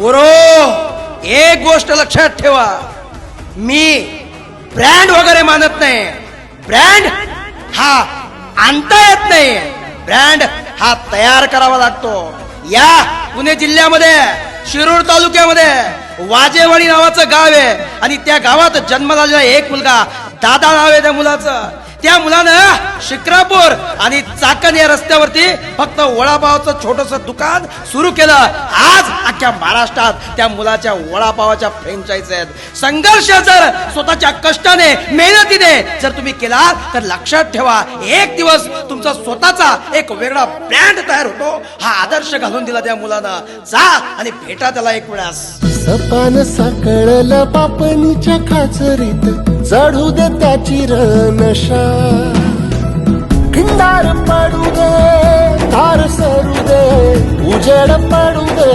ओरो एक गोष्ट लक्षात ठेवा. मी ब्रँड वगैरे मानत नाही ब्रँड हा आणता येत नाही ब्रँड हा तयार करावा लागतो. या पुणे जिल्ह्यामध्ये शिरूर तालुक्यामध्ये वाजेवाडी नावाचं गाव आहे. आणि त्या गावात जन्म झालेला एक मुलगा दादा नाव आहे त्या मुलाचं. त्या मुलानं शिक्रापूर आणि चाकण या रस्त्यावरती फक्त वडापावचं छोटस दुकान सुरू केलं. आज अख्ख्या महाराष्ट्रात त्या मुलाच्या वडापावाच्या फ्रँचाईज आहेत. संघर्ष जर स्वतःच्या कष्टाने मेहनतीने जर तुम्ही केला तर लक्षात ठेवा एक दिवस तुमचा स्वतःचा एक वेगळा ब्रँड तयार होतो. हा आदर्श घालून दिला त्या मुलानं. जा आणि भेटा त्याला एक वेळास. सपान सकळलं पापणीच्या खाचरीत. चढू दे त्याची नशा खिंडार पडू दे तार सरू दे उजेड पडू दे